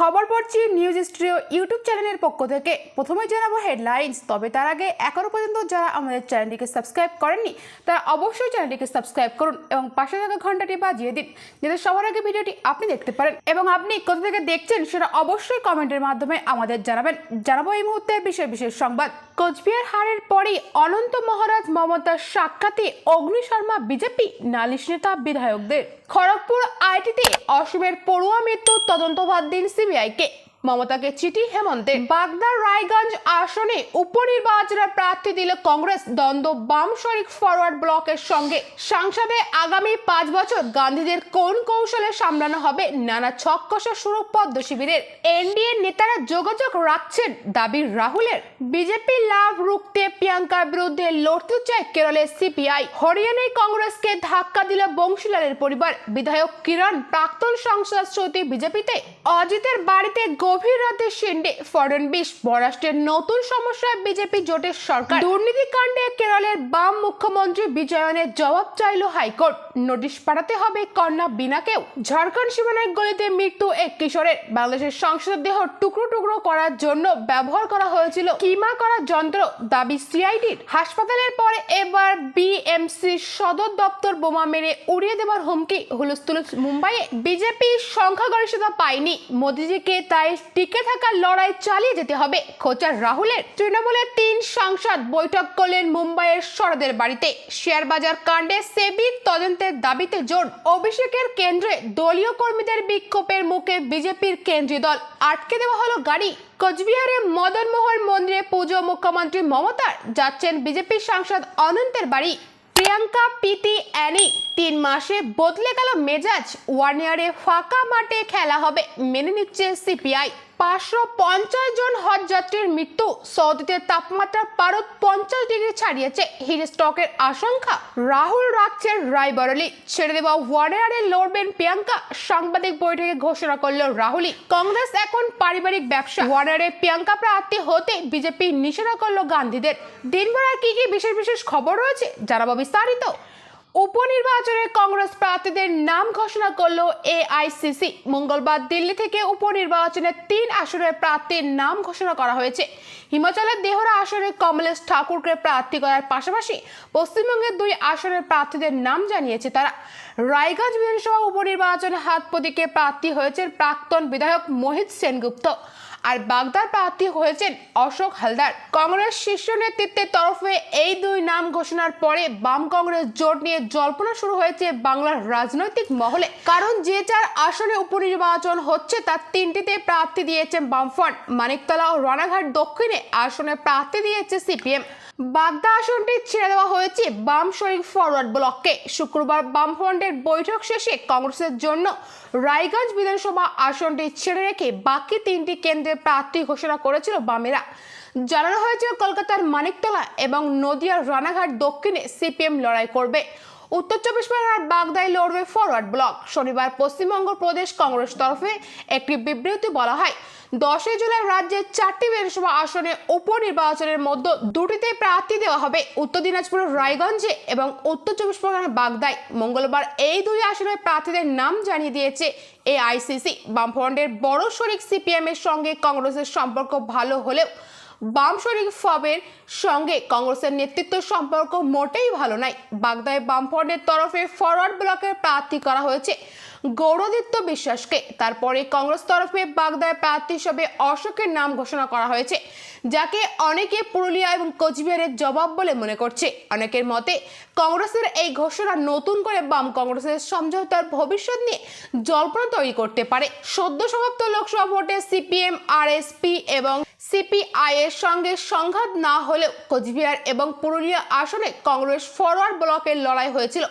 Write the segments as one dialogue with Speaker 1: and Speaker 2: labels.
Speaker 1: খবর পড়ছি news studio YouTube চ্যানেলের পক্ষ থেকে। প্রথমে জানাব হেডলাইন্স, তবে তার আগে এখনও পর্যন্ত যারা আমাদের চ্যানেলটিকে সাবস্ক্রাইব করেননি, তারা অবশ্যই চ্যানেলটিকে সাবস্ক্রাইব করুন এবং পাশে থাকা ঘন্টাটি বাজিয়ে দিন, যাতে সবার আগে ভিডিওটি আপনি দেখতে পারেন। এবং আপনি কোথা থেকে দেখছেন সেটা অবশ্যই কমেন্টের মাধ্যমে আমাদের জানাবেন। জানাব এই মুহূর্তে বিশেষ বিশেষ সংবাদ। কোচবিহার হারের পরেই অনন্ত মহারাজ মমতার সাক্ষাতে অগ্নি শর্মা বিজেপি নালিশ নেতা বিধায়কদের। খড়গপুর আইটিতে অসমের পড়ুয়া মৃত্যুর তদন্ত 未来过。মমতাকে চিঠি হেমন্তের বাগদার রায়গঞ্জ আসনে উপনির্বাচনে প্রার্থী দিল কংগ্রেস। দ্বন্দ্ব বাম শরিক ফরওয়ার্ড ব্লকের সঙ্গে সংসদে আগামী পাঁচ বছর গান্ধীদের কোন কৌশলে সামলানো হবে? নানা ছক্কষা শুরু পদ্ম শিবিরের এনডিএ নেতারা যোগাযোগ রাখছেন দাবি রাহুলের। বিজেপি লাভ রুখতে প্রিয়াঙ্কার বিরুদ্ধে লড়তে চায় কেরলের সিপিআই। হরিয়ানায় কংগ্রেসকে ধাক্কা দিল বংশীলালের পরিবার। বিধায়ক কিরণ প্রাক্তন সংসদ সচিব বিজেপিতে। অজিতের বাড়িতে গভীর রাতে সেন্ডে ফডনবিস মহারাষ্ট্রের নতুন সমস্যায় বিজেপি জোটের সরকার। দুর্নীতি কাণ্ডে কেরলের বাম মুখ্যমন্ত্রী বিজয়নের জবাব চাইল হাইকোর্ট। নোটিশ পাঠাতে হবে কন্যা বিনাকেও। ঝাড়খণ্ড সীমানায় গলিতে মৃত্যু এক কিশোরের। বাংলাদেশের সংসদের দেহ টুকরো টুকরো করার জন্য ব্যবহার করা হয়েছিল কিমা করা যন্ত্র, দাবি সিআইডির। হাসপাতালের পরে এবার বিএমসি সদর দপ্তর বোমা মেরে উড়িয়ে দেওয়ার হুমকি। হুলস্থুলুস মুম্বাইয়ে বিজেপি সংখ্যাগরিষ্ঠতা পায়নি। মোদিজিকে তাই টিকে থাকার লড়াই চালিয়ে যেতে হবে। খোঁচার রাহুলের তৃণমূলের তিন সাংসদ বৈঠক করলেন মুম্বাইয়ের সরদের বাড়িতে। শেয়ার বাজার কাণ্ডে সেবির তদন্তের দাবিতে জোর। অভিষেকের কেন্দ্রে দলীয় কর্মীদের বিক্ষোভের মুখে বিজেপির কেন্দ্রীয় দল। আটকে দেওয়া হলো গাড়ি। কোচবিহারে মদনমোহন মন্দিরে পুজো মুখ্যমন্ত্রী মমতার। যাচ্ছেন বিজেপি সাংসদ অনন্তের বাড়ি। প্রিয়াঙ্কা পিতি অ্যানি তিন মাসে বদলে গেল মেজাজ। ওয়ান ইয়ারে ফাঁকা মাঠে খেলা হবে, মেনে নিচ্ছে সিপিআই। পাঁচশো পঞ্চাশ জন হজ যাত্রীর মৃত্যু। সৌদিতে তাপমাত্রা পারদ পঞ্চাশ ডিগ্রি ছাড়িয়েছে। হিট স্টকের আশঙ্কা রাহুল রাখছেন রায়বরলি। ছেড়ে দেওয়া ওয়ার্ডারে লড়বেন প্রিয়াঙ্কা। সাংবাদিক বৈঠকে ঘোষণা করল রাহুলই। কংগ্রেস এখন পারিবারিক ব্যবসা। ওয়ার্ডারে প্রিয়াঙ্কা প্রার্থী হতে বিজেপি নিষেধা করল গান্ধীদের। দিনভর আর কি কি বিশেষ বিশেষ খবর রয়েছে জানাব বিস্তারিত। উপনির্বাচনে কংগ্রেস প্রার্থীদের নাম ঘোষণা করল এআইসিসি। মঙ্গলবার দিল্লি থেকে উপনির্বাচনে তিন আসনের প্রার্থীর নাম ঘোষণা করা হয়েছে। হিমাচলের দেহরা আসনে কমলেশ ঠাকুরকে প্রার্থী করার পাশাপাশি পশ্চিমবঙ্গের দুই আসনের প্রার্থীদের নাম জানিয়েছে তারা। রায়গঞ্জ বিধানসভা উপনির্বাচনে হাত প্রতীকে প্রার্থী হয়েছেন প্রাক্তন বিধায়ক মোহিত সেনগুপ্ত। আর বাগদার প্রার্থী হয়েছেন অশোক হালদার। কংগ্রেস শীর্ষ নেতৃত্বের তরফে এই দুই নাম ঘোষণার পরে বাম কংগ্রেস জোট নিয়ে জল্পনা শুরু হয়েছে বাংলার রাজনৈতিক মহলে। কারণ যে চার আসনে উপনির্বাচন হচ্ছে, তার তিনটিতে প্রার্থী দিয়েছেন বামফ্রন্ট। মানিকতলা ও রানাঘাট দক্ষিণে আসনে প্রার্থী দিয়েছে সিপিএম। বাগদা আসনটি ছেড়ে দেওয়া হয়েছে বাম শরিক ফরওয়ার্ড ব্লককে। শুক্রবার বামফ্রন্টের বৈঠক শেষে কংগ্রেসের জন্য রায়গঞ্জ বিধানসভা আসনটি ছেড়ে রেখে বাকি তিনটি কেন্দ্রের প্রার্থী ঘোষণা করেছিল বামেরা। জানানো হয়েছিল কলকাতার মানিকতলা এবং নদিয়ার রানাঘাট দক্ষিণে সিপিএম লড়াই করবে। উত্তর চব্বিশ পরগনার বাগদায় লড়বে ফরওয়ার্ড ব্লক শনিবার পশ্চিমবঙ্গ প্রদেশ কংগ্রেস তরফে একটি বিবৃতি বলা হয়, দশই জুলাই রাজ্যের চারটি বিধানসভা আসনে উপনির্বাচনের মধ্যে দুটিতে প্রার্থী দেওয়া হবে। উত্তর দিনাজপুরের রায়গঞ্জে এবং উত্তর চব্বিশ পরগনার বাগদায় মঙ্গলবার এই দুই আসনের প্রার্থীদের নাম জানিয়ে দিয়েছে এআইসিসি বামফ্রন্টের বড় শরিক সিপিএম এর সঙ্গে কংগ্রেসের সম্পর্ক ভালো হলেও বাম শরিক ফবের সঙ্গে কংগ্রেসের নেতৃত্ব সম্পর্ক মোটেই ভালো নাই। বাগদায় বামফ্রন্টের তরফে ফরওয়ার্ড ব্লকের প্রার্থী করা হয়েছে গৌরদিত্য বিশ্বাসকে। তারপরে কংগ্রেস তরফে বাগদায় প্রার্থী হিসেবে অশোকের নাম ঘোষণা করা হয়েছে, যাকে অনেকে পুরুলিয়া এবং কোচবিহারের জবাব বলে মনে করছে। অনেকের মতে কংগ্রেসের এই ঘোষণা নতুন করে বাম কংগ্রেসের সমঝোতার ভবিষ্যৎ নিয়ে জল্পনা তৈরি করতে পারে। সদ্য সমাপ্ত লোকসভা ভোটে সিপিএম, আরএসপি এবং সিপিআই এর সঙ্গে সংঘাত না হলেও কোচবিহার এবং পুরুলিয়া আসনে কংগ্রেস ফরওয়ার্ড ব্লকের লড়াই হয়েছিল।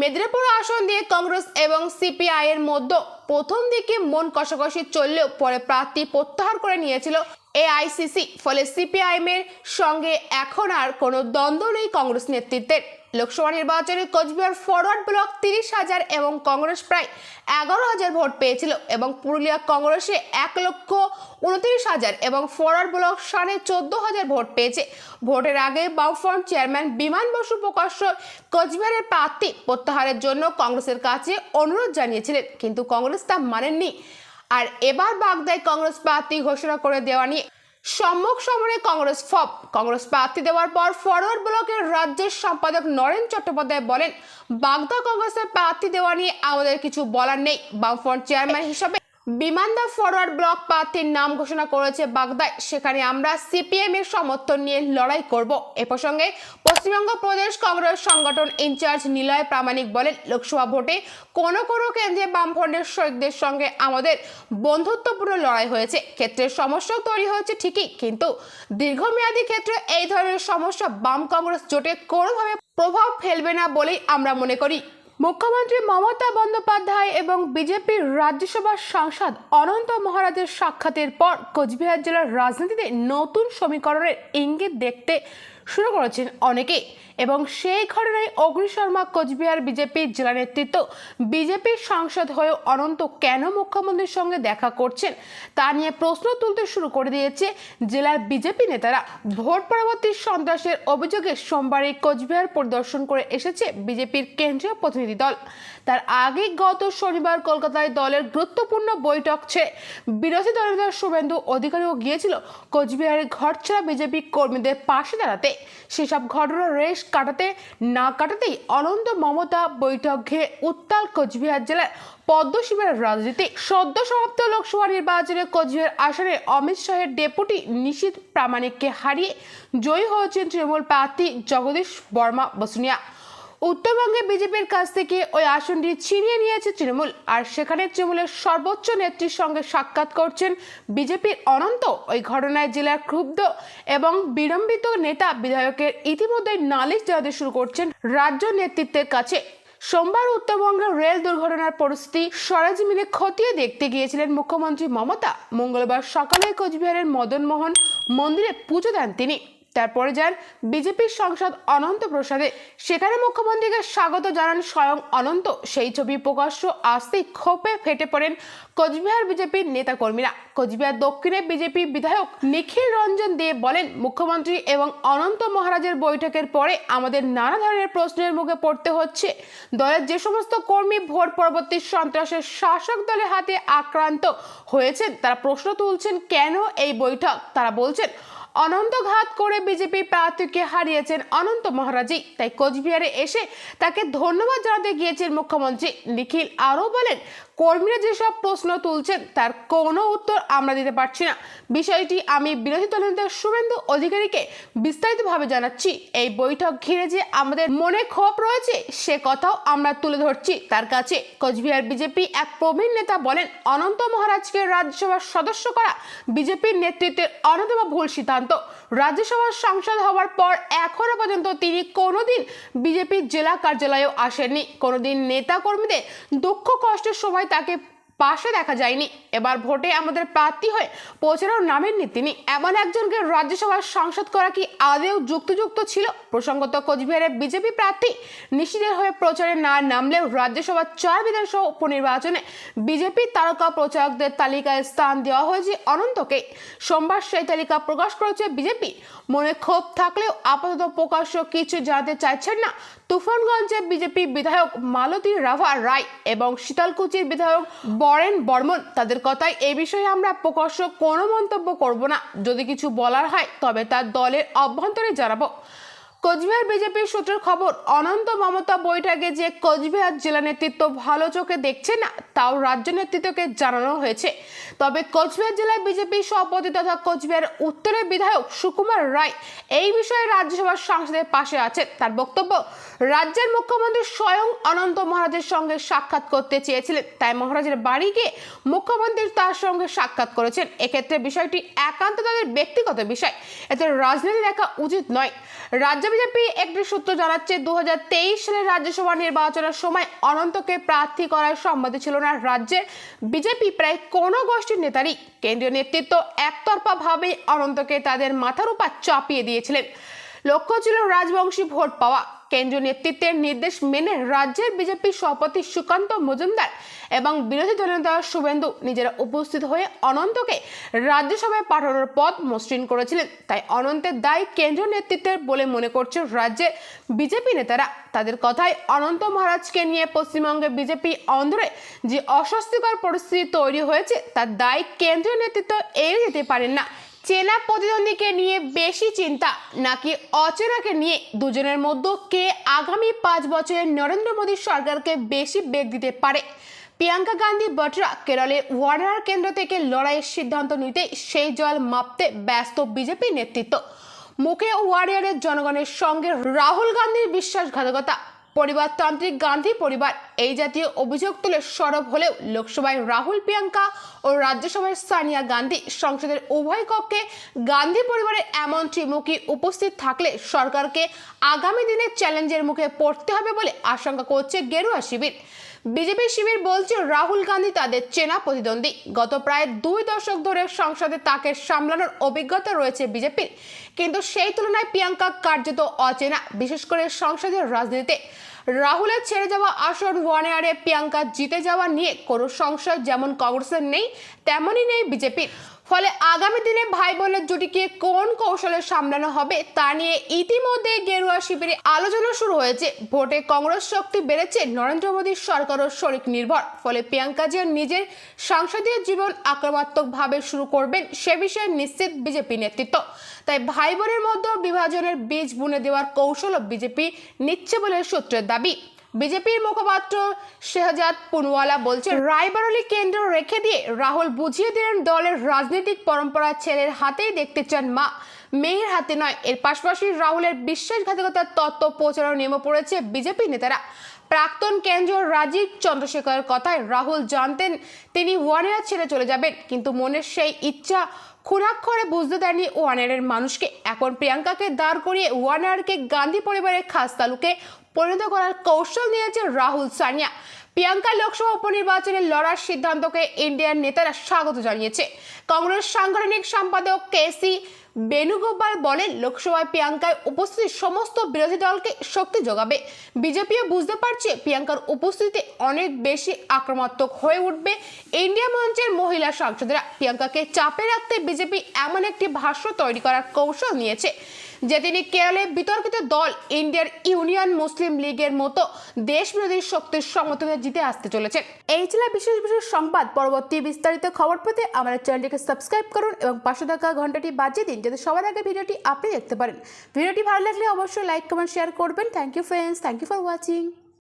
Speaker 1: মেদিনীপুর আসন দিয়ে কংগ্রেস এবং সিপিআই এর মধ্যে প্রথম দিকে মন কষাকষি চললেও পরে প্রার্থী প্রত্যাহার করে নিয়েছিল এআইসিসি। ফলে সিপিআইএম এর সঙ্গে এখন আর কোনো দ্বন্দ্ব নেই কংগ্রেস নেতৃত্বের। লোকসভা নির্বাচনে কোচবিহার ফরওয়ার্ড ব্লক তিরিশ হাজার এবং কংগ্রেস প্রায় এগারো হাজার ভোট পেয়েছিল এবং পুরুলিয়া কংগ্রেসে এক লক্ষ উনত্রিশ হাজার এবং ফরওয়ার্ড ব্লক সাড়ে চোদ্দ হাজার ভোট পেয়েছে। ভোটের আগে বামফ্রন্ট চেয়ারম্যান বিমান বসু প্রকাশ্য কোচবিহারের প্রার্থী প্রত্যাহারের জন্য কংগ্রেসের কাছে অনুরোধ জানিয়েছিলেন, কিন্তু কংগ্রেস তা মানেননি। আর এবার বাগদায় কংগ্রেস প্রার্থী ঘোষণা করে দেওয়া নিয়ে সম্মুখ সমরে কংগ্রেস ফপ কংগ্রেস প্রার্থী দেওয়ার পর ফরওয়ার্ড ব্লকের রাজ্যের সম্পাদক নরেন চট্টোপাধ্যায় বলেন, বাগদা কংগ্রেসের প্রার্থী দেওয়া নিয়ে আমাদের কিছু বলার নেই। বামফ্রন্ট চেয়ারম্যান হিসাবে বিমানদা ফরওয়ার্ড ব্লক প্রার্থীর নাম ঘোষণা করেছে বাগদায় সেখানে আমরা সিপিএম এর সমর্থন নিয়ে লড়াই করব। এ প্রসঙ্গে পশ্চিমবঙ্গ প্রদেশ কংগ্রেস সংগঠন ইনচার্জ নিলয় প্রামাণিক বলেন, লোকসভা ভোটে কোনো কোনো কেন্দ্রে বামফ্রন্টের শরিকদের সঙ্গে আমাদের বন্ধুত্বপূর্ণ লড়াই হয়েছে। ক্ষেত্রের সমস্যাও তৈরি হয়েছে ঠিকই, কিন্তু দীর্ঘমেয়াদী ক্ষেত্রে এই ধরনের সমস্যা বাম কংগ্রেস জোটে কোনোভাবে প্রভাব ফেলবে না বলেই আমরা মনে করি। মুখ্যমন্ত্রী মমতা বন্দ্যোপাধ্যায় এবং বিজেপির রাজ্যসভার সাংসদ অনন্ত মহারাজের সাক্ষাতের পর কোচবিহার জেলার রাজনীতিতে নতুন সমীকরণের ইঙ্গিত দেখতে শুরু করেছেন অনেকে এবং সেই ঘটনায় অগ্নি শর্মা কোচবিহার বিজেপির জেলা নেতৃত্ব বিজেপির সাংসদ হয়েও অনন্ত কেন মুখ্যমন্ত্রীর সঙ্গে দেখা করছেন তা নিয়ে প্রশ্ন তুলতে শুরু করে দিয়েছে জেলার বিজেপি নেতারা। ভোট পরবর্তী সন্ত্রাসের অভিযোগে সোমবার এই কোচবিহার পরিদর্শন করে এসেছে বিজেপির কেন্দ্রীয় প্রতিনিধি দল। তার আগে গত শনিবার কলকাতায় দলের গুরুত্বপূর্ণ বৈঠক ছেড়ে বিরোধী দলনেতা শুভেন্দু অধিকারীও গিয়েছিল কোচবিহারের ঘরছাড়া বিজেপি কর্মীদের পাশে দাঁড়াতে। সেসব ঘটনার রেশ কাটাতে না কাটাতেই অনন্ত মমতা বৈঠক ঘিরে উত্তাল কোচবিহার জেলার পদ্মশিবের রাজনীতি। সদ্য সমাপ্ত লোকসভা নির্বাচনে কোচবিহার আসনে অমিত শাহের ডেপুটি নিশীত প্রামাণিককে হারিয়ে জয়ী হয়েছেন তৃণমূল প্রার্থী জগদীশ বর্মা বসুনিয়া। উত্তরবঙ্গে বিজেপির কাছ থেকে ওই আসনটি ছিনিয়ে নিয়েছে তৃণমূল। আর সেখানে তৃণমূলের সর্বোচ্চ নেত্রীর সঙ্গে সাক্ষাৎ করছেন বিজেপির অনন্ত, ওই ঘটনায় জেলার ক্ষুব্ধ এবং বিলম্বিত নেতা বিধায়কের ইতিমধ্যে নালিশ জানাতে শুরু করছেন রাজ্য নেতৃত্বের কাছে। সোমবার উত্তরবঙ্গের রেল দুর্ঘটনার পরিস্থিতি সরেজমিনে খতিয়ে দেখতে গিয়েছিলেন মুখ্যমন্ত্রী মমতা। মঙ্গলবার সকালে কোচবিহারের মদনমোহন মন্দিরে পুজো দেন তিনি। তারপরে যান বিজেপির সংসদ অনন্ত প্রসাদে। সেখানে মুখ্যমন্ত্রীকে স্বাগত জানান স্বয়ং অনন্ত। সেই ছবি প্রকাশ্য আসতেই ক্ষোভে ফেটে পড়েন কোচবিহার বিজেপির নেতাকর্মীরা। কোচবিহার দক্ষিণে বিজেপি বিধায়ক নিখিল রঞ্জন দে বলেন, মুখ্যমন্ত্রী এবং অনন্ত মহারাজের বৈঠকের পরে আমাদের নানা ধরনের প্রশ্নের মুখে পড়তে হচ্ছে। দলের যে সমস্ত কর্মী ভোট পরবর্তী সন্ত্রাসের শাসক দলের হাতে আক্রান্ত হয়েছেন, তারা প্রশ্ন তুলছেন কেন এই বৈঠক? তারা বলছেন অনন্ত ঘাত করে বিজেপি প্রার্থীকে হারিয়েছেন অনন্ত মহারাজি তাই কোচবিহারে এসে তাকে ধন্যবাদ জানাতে গিয়েছেন মুখ্যমন্ত্রী। নিখিল আরও বলেন কর্মীরা যেসব প্রশ্ন তুলছেন, তার কোনো উত্তর আমরা দিতে পারছি না। বিষয়টি আমি বিরোধী দলনেতা শুভেন্দু অধিকারীকে বিস্তারিতভাবে জানাচ্ছি। এই বৈঠক ঘিরে যে আমাদের মনে ক্ষোভ রয়েছে, সে কথাও আমরা তুলে ধরছি। তার কাছে কোচবিহার বিজেপি এক প্রবীণ নেতা বলেন, অনন্ত মহারাজকে রাজ্যসভার সদস্য করা বিজেপির নেতৃত্বের অন্যতম ভুল সিদ্ধান্ত। রাজ্যসভার সাংসদ হওয়ার পর এখনও পর্যন্ত তিনি কোনোদিন বিজেপির জেলা কার্যালয়েও আসেননি। কোনোদিন নেতা কর্মীদের দুঃখ কষ্টের সময় তাকে পাশে দেখা যায়নি। এবার ভোটে আমাদের প্রার্থী হয়ে পৌঁছানোর নামেননি তিনি। এমন একজনকে রাজ্যসভার সাংসদ করা কি আদেও যুক্তযুক্ত ছিল? প্রসঙ্গত কোচবিহারের বিজেপি প্রার্থী নিশীদের হয়ে প্রচারে না নামলেও রাজ্যসভার চার বিধানসভা উপনির্বাচনে বিজেপি তারকা প্রচারকদের তালিকায় স্থান দেওয়া হয়েছে অনন্তকে। সোমবার সেই তালিকা প্রকাশ করেছে বিজেপি। মনে ক্ষোভ থাকলেও আপাতত প্রকাশ্য কিছু জানাতে চাইছেন না তুফানগঞ্জের বিজেপি বিধায়ক মালতী রাভা রায় এবং শীতলকুচির বিধায়ক বরেন বর্মন, তাদের কথায় এ বিষয়ে আমরা প্রকাশ্য কোনো মন্তব্য করব না। যদি কিছু বলার হয়, তবে তার দলের অভ্যন্তরে জানাব। কোচবিহার বিজেপির সূত্রের খবর, অনন্ত মমতা বৈঠকে যে কোচবিহার জেলা নেতৃত্ব ভালো চোখে দেখছে না তাও রাজ্য নেতৃত্বকে জানানো হয়েছে। তবে কোচবিহার জেলায় বিজেপি সভাপতি তথা কোচবিহার উত্তরের বিধায়ক সুকুমার রায় এই বিষয়ে রাজ্যসভার সাংসদের পাশে আছেন। তার বক্তব্য, রাজ্যের মুখ্যমন্ত্রী স্বয়ং অনন্ত মহারাজের সঙ্গে সাক্ষাৎ করতে চেয়েছিলেন, তাই মহারাজের বাড়ি গিয়ে মুখ্যমন্ত্রী তার সঙ্গে সাক্ষাৎ করেছেন। এক্ষেত্রে বিষয়টি একান্ত তাদের ব্যক্তিগত বিষয়। এতে রাজনীতি দেখা উচিত নয়। রাজ্য বিজেপি একটি সূত্র জানাচ্ছে দু সালের রাজ্যসভা নির্বাচনের সময় অনন্তকে প্রার্থী করার সম্মতি ছিল না। রাজ্যের বিজেপি প্রায় কোনো গোষ্ঠীর নেতারই কেন্দ্রীয় নেতৃত্ব একতরফা ভাবে অনন্তকে তাদের মাথার উপর চাপিয়ে দিয়েছিলেন। লক্ষ্য ছিল রাজবংশী ভোট পাওয়া। কেন্দ্রীয় নেতৃত্বের নির্দেশ মেনে রাজ্যের বিজেপি সভাপতি সুকান্ত মজুমদার এবং বিরোধী দলনেতা শুভেন্দু নিজেরা উপস্থিত হয়ে অনন্তকে রাজ্যসভায় পাঠানোর পথ মসৃণ করেছিলেন। তাই অনন্তের দায় কেন্দ্রীয় নেতৃত্বের বলে মনে করছে রাজ্যে বিজেপি নেতারা। তাদের কথায় অনন্ত মহারাজকে নিয়ে পশ্চিমবঙ্গে বিজেপি অন্দরে যে অস্বস্তিকর পরিস্থিতি তৈরি হয়েছে, তার দায় কেন্দ্রীয় নেতৃত্ব এড়িয়ে যেতে পারেন না। চেনা প্রতিদ্বন্দ্বীকে নিয়ে বেশি চিন্তা নাকি অচেনাকে নিয়ে দুজনের মধ্যে কে আগামী পাঁচ বছরের নরেন্দ্র মোদী সরকারকে বেশি বেগ দিতে পারে? প্রিয়াঙ্কা গান্ধী বটরা, কেরলে ওয়ার্নার কেন্দ্র থেকে লড়াইয়ের সিদ্ধান্ত নিতে সেই জল মাপতে ব্যস্ত বিজেপি নেতৃত্ব। মুখে ওয়ারিয়ারের জনগণের সঙ্গে রাহুল গান্ধীর বিশ্বাসঘাতকতা পরিবারতান্ত্রিক গান্ধী পরিবার এই জাতীয় অভিযোগ তুলে সরব হলেও লোকসভায় রাহুল, প্রিয়াঙ্কা ও রাজ্যসভায় সানিয়া গান্ধী সংসদের উভয় কক্ষে গান্ধী পরিবারের এমন ত্রিমুখী উপস্থিত থাকলে সরকারকে আগামী দিনে চ্যালেঞ্জের মুখে পড়তে হবে বলে আশঙ্কা করছে গেরুয়া শিবির। বিজেপি শিবির বলছে রাহুল গান্ধী তাদের চেনা প্রতিদ্বন্দ্বী। গত প্রায় দুই দশক ধরে সংসদে তাকে সামলানোর অভিজ্ঞতা রয়েছে বিজেপির। কিন্তু সেই তুলনায় প্রিয়াঙ্কা কার্যত অচেনা, বিশেষ করে সংসদের রাজনীতিতে। রাহুলের ছেড়ে যাওয়া আসন ওয়ান ওয়ানেয়ারে প্রিয়াঙ্কা জিতে যাওয়া নিয়ে কোনো সংশয় যেমন কংগ্রেসের নেই, তেমনই নেই বিজেপির। ফলে আগামী দিনে ভাই বোনের জুটিকে কোন কৌশলে সামলানো হবে তা নিয়ে ইতিমধ্যে গেরুয়া শিবিরে আলোচনা শুরু হয়েছে। ভোটে কংগ্রেস শক্তি বেড়েছে, নরেন্দ্র মোদীর সরকারও শরিক নির্ভর। ফলে প্রিয়াঙ্কা যে নিজের সংসদীয় জীবন আক্রমণাত্মকভাবে শুরু করবেন সে বিষয়ে নিশ্চিত বিজেপি নেতৃত্ব। তাই ভাই বোনের মধ্যে বিভাজনের বীজ বুনে দেওয়ার কৌশলও বিজেপি নিচ্ছে বলে সূত্রের দাবি। বিজেপির মুখপাত্র শেহজাদ পুনওয়ালা বলছেন, রায়বারলি কেন্দ্র রেখে দিয়ে রাহুল বুঝিয়ে দিলেন দলের রাজনৈতিক পরম্পরা ছেলের হাতেই দেখতে চান মা। মেয়ের হাতে নয়, এর পাশাপাশি রাহুলের বিশ্বাসঘাতকতার তত্ত্ব পৌঁছানোর নেমে পড়েছে বিজেপি নেতারা। প্রাক্তন কেন্দ্রীয় রাজীব চন্দ্রশেখরের কথায় রাহুল জানতেন তিনি ওয়ানিয়া ছেড়ে চলে যাবেন, কিন্তু মনের সেই ইচ্ছা খুনাক্ষরে বুঝতে দেননি ওয়ানারের মানুষকে। এখন প্রিয়াঙ্কাকে দাঁড় করিয়ে ওয়ানারকে গান্ধী পরিবারের খাস তালুকে পরিণত করার কৌশল নিয়েছে রাহুল সানিয়া। প্রিয়াঙ্কা লোকসভা উপনির্বাচনে লড়ার সিদ্ধান্তকে ইন্ডিয়ার নেতারা স্বাগত জানিয়েছে। কংগ্রেস সাংগঠনিক সম্পাদক কেসি বেণুগোপাল বলেন, লোকসভায় প্রিয়াঙ্কার উপস্থিতি সমস্ত বিরোধী দলকে শক্তি যোগাবে। বিজেপিও বুঝতে পারছে প্রিয়াঙ্কার উপস্থিতিতে অনেক বেশি আক্রমণাত্মক হয়ে উঠবে। ইন্ডিয়া মঞ্চের মহিলা সাংসদরা প্রিয়াঙ্কাকে চাপে রাখতে বিজেপি এমন একটি ভাষ্য তৈরি করার কৌশল নিয়েছে। যে তিনি কেরলে বিতর্কিত দল ইন্ডিয়ার ইউনিয়ন মুসলিম লীগের মতো দেশ বিরোধী শক্তির সমর্থনে জিতে আসতে চলেছেন। এই ছিল বিশেষ বিশেষ সংবাদ। পরবর্তী বিস্তারিত খবর পেতে আমাদের চ্যানেলটিকে সাবস্ক্রাইব করুন এবং পাশে থাকা ঘন্টাটি বাজিয়ে দিন যাতে সবার আগে ভিডিওটি আপনি দেখতে পারেন। ভিডিওটি ভালো লাগলে অবশ্যই লাইক, কমেন্ট, শেয়ার করবেন। Thank you friends thank you for watching